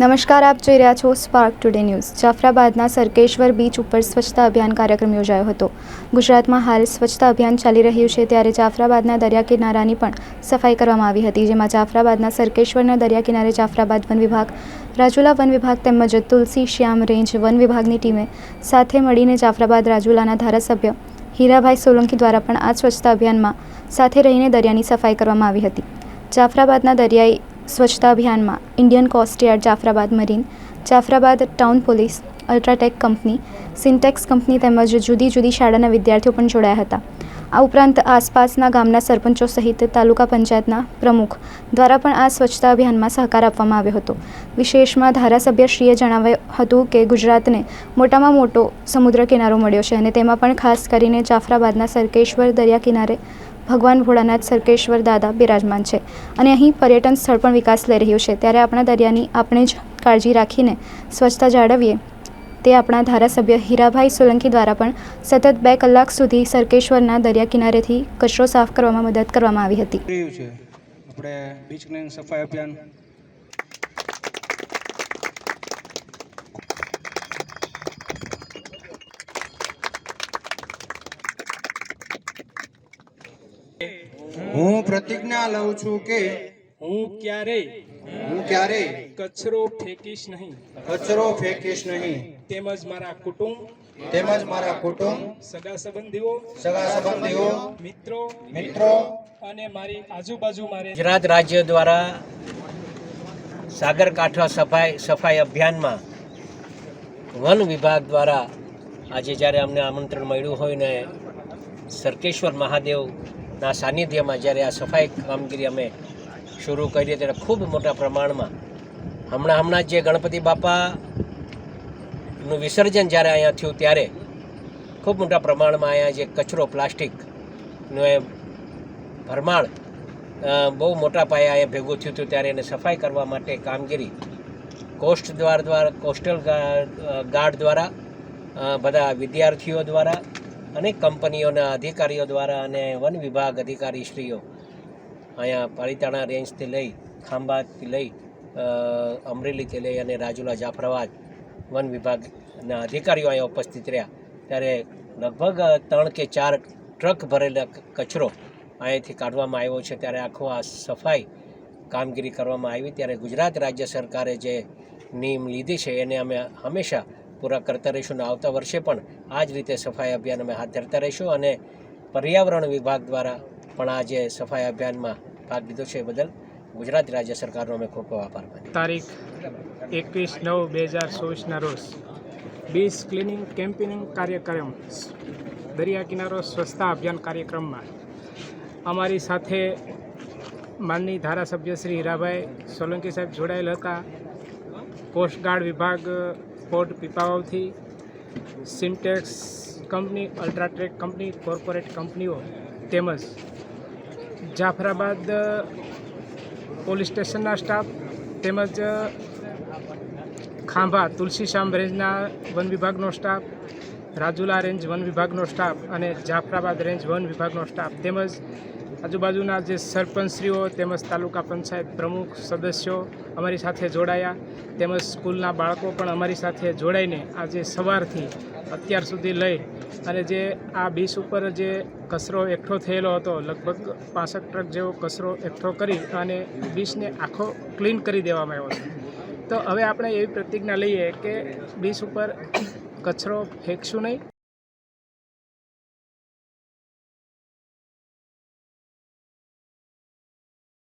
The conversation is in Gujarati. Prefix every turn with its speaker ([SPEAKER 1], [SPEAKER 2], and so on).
[SPEAKER 1] નમસ્કાર, આપ જોઈ રહ્યા છો સ્પાર્ક ટુડે ન્યૂઝ જાફરાબાદના સરકેશ્વર બીચ ઉપર સ્વચ્છતા અભિયાન કાર્યક્રમ યોજાયો હતો. ગુજરાતમાં હાલ સ્વચ્છતા અભિયાન ચાલી રહ્યું છે, ત્યારે જાફરાબાદના દરિયા કિનારાની પણ સફાઈ કરવામાં આવી હતી, જેમાં જાફરાબાદના સરકેશ્વરના દરિયા કિનારે જાફરાબાદ વન વિભાગ, રાજુલા વન વિભાગ તેમજ તુલસી શ્યામ રેન્જ વન વિભાગની ટીમે સાથે મળીને જાફરાબાદ રાજુલાના ધારાસભ્ય હીરાભાઈ સોલંકી દ્વારા પણ આ સ્વચ્છતા અભિયાનમાં સાથે રહીને દરિયાની સફાઈ કરવામાં આવી હતી. જાફરાબાદના દરિયાઈ સ્વચ્છતા અભિયાનમાં Indian coast guard Jafrabad marine, Jafrabad town police, UltraTech company, Sintex company તેમજ જુદી જુદી શાળાના વિદ્યાર્થીઓ પણ જોડાયા હતા. આ ઉપરાંત આસપાસના ગામના સરપંચો સહિત તાલુકા પંચાયતના પ્રમુખ દ્વારા પણ આ સ્વચ્છતા અભિયાનમાં સહકાર આપવામાં આવ્યો હતો. વિશેષમાં ધારાસભ્યશ્રીએ જણાવ્યું હતું કે ગુજરાતને મોટામાં મોટો સમુદ્ર કિનારો મળ્યો છે અને તેમાં પણ ખાસ કરીને જાફરાબાદના સરકેશ્વર દરિયા કિનારે ભગવાન ભોળાનાથ, સરકેશ્વર દાદા બિરાજમાન છે અને અહીં પર્યટન સ્થળ પણ વિકાસ લઈ રહ્યું છે. ત્યારે આપણા દરિયાની આપણે જ કાળજી રાખીને સ્વચ્છતા જાળવીએ તે આપણા ધારાસભ્ય હીરાભાઈ સોલંકી દ્વારા પણ સતત બે કલાક સુધી સરકેશ્વરના દરિયા કિનારેથી કચરો સાફ કરવામાં મદદ કરવામાં આવી હતી.
[SPEAKER 2] આપણે બીચ સફાઈ અભિયાન
[SPEAKER 3] હું પ્રતિજ્ઞા લઉં છું કે
[SPEAKER 4] હું ક્યારેય
[SPEAKER 3] હું ક્યારેય
[SPEAKER 4] કચરો ફેંકીશ નહીં.
[SPEAKER 3] કચરો ફેંકીશ નહીં.
[SPEAKER 4] તેમજ મારા કુટુંબ
[SPEAKER 3] તેમજ મારા કુટુંબ
[SPEAKER 4] સગા સંબંધીઓ
[SPEAKER 3] સગા સંબંધીઓ
[SPEAKER 4] મિત્રો
[SPEAKER 3] મિત્રો
[SPEAKER 4] અને મારી આજુબાજુ મારે
[SPEAKER 5] ગુજરાત રાજ્ય દ્વારા સાગરકાંઠા સફાઈ સફાઈ અભિયાનમાં વન વિભાગ દ્વારા આજે જ્યારે અમને આમંત્રણ મળ્યું હોય ને સરકેશ્વર મહાદેવના સાનિધ્યમાં જ્યારે આ સફાઈ કામગીરી અમે શરૂ કરી ત્યારે ખૂબ મોટા પ્રમાણમાં હમણાં હમણાં જે ગણપતિ બાપાનું વિસર્જન જ્યારે અહીંયા થયું ત્યારે ખૂબ મોટા પ્રમાણમાં અહીંયા જે કચરો, પ્લાસ્ટિકનો એ ભરમાણ બહુ મોટા પાયે અહીંયા ભેગું થયું હતું ત્યારે એને સફાઈ કરવા માટે કામગીરી કોસ્ટ દ્વાર દ્વારા, કોસ્ટલ ગાર્ડ દ્વારા બધા વિદ્યાર્થીઓ દ્વારા અનેક કંપનીઓના અધિકારીઓ દ્વારા અને વન વિભાગ અધિકારીશ્રીઓ અહીંયા પાલિતાણા રેન્જથી લઈ ખાંભાથી લઈ અમરેલીથી લઈ અને રાજુલા જાફરાબાદ વન વિભાગના અધિકારીઓ અહીંયા ઉપસ્થિત રહ્યા. ત્યારે લગભગ ત્રણ કે ચાર ટ્રક ભરેલા કચરો અહીંયાથી કાઢવામાં આવ્યો છે. ત્યારે આખો આ સફાઈ કામગીરી કરવામાં આવી. ત્યારે ગુજરાત રાજ્ય સરકારે જે નિયમ લીધી છે એને અમે હંમેશા પૂરા કરતા રહીશું અને આવતા વર્ષે પણ આ જ રીતે સફાઈ અભિયાન અમે હાથ ધરતા રહીશું અને પર્યાવરણ વિભાગ દ્વારા પણ આ જે સફાઈ અભિયાનમાં ભાગ લીધો છે એ બદલ ગુજરાત રાજ્ય સરકારનો અમે ખૂબ ખૂબ આભાર માનીએ
[SPEAKER 4] તારીખ એકવીસ નવ બે હજાર ચોવીસના રોજ બીચ ક્લિનિંગ કેમ્પેનિંગ કાર્યક્રમ દરિયા કિનારો સ્વચ્છતા અભિયાન કાર્યક્રમમાં અમારી સાથે માનની ધારાસભ્ય શ્રી હીરાભાઈ સોલંકી સાહેબ જોડાયેલ હતા. કોસ્ટગાર્ડ વિભાગ port પીપાવાવથી Sintex company UltraTech company, corporate કંપનીઓ તેમજ જાફરાબાદ પોલીસ સ્ટેશનના સ્ટાફ તેમજ ખાંભા, તુલસી શામ રેન્જના વન વિભાગનો સ્ટાફ, રાજુલા રેન્જ વન વિભાગનો સ્ટાફ અને જાફરાબાદ રેન્જ વન વિભાગનો સ્ટાફ તેમજ આજુબાજુના જે સરપંચશ્રીઓ તેમજ તાલુકા પંચાયત પ્રમુખ સદસ્યો અમારી સાથે જોડાયા. તેમજ સ્કૂલના બાળકો પણ અમારી સાથે જોડાઈને આજે સવારથી અત્યાર સુધી લઈ અને જે આ બીચ ઉપર જે કચરો એકઠો થયેલો હતો, લગભગ પાસઠ ટ્રક જેવો કચરો એકઠો કરી અને બીચને આખો ક્લીન કરી દેવામાં આવ્યો છે. તો હવે આપણે એવી પ્રતિજ્ઞા લઈએ કે બીચ ઉપર કચરો ફેંકશું નહીં.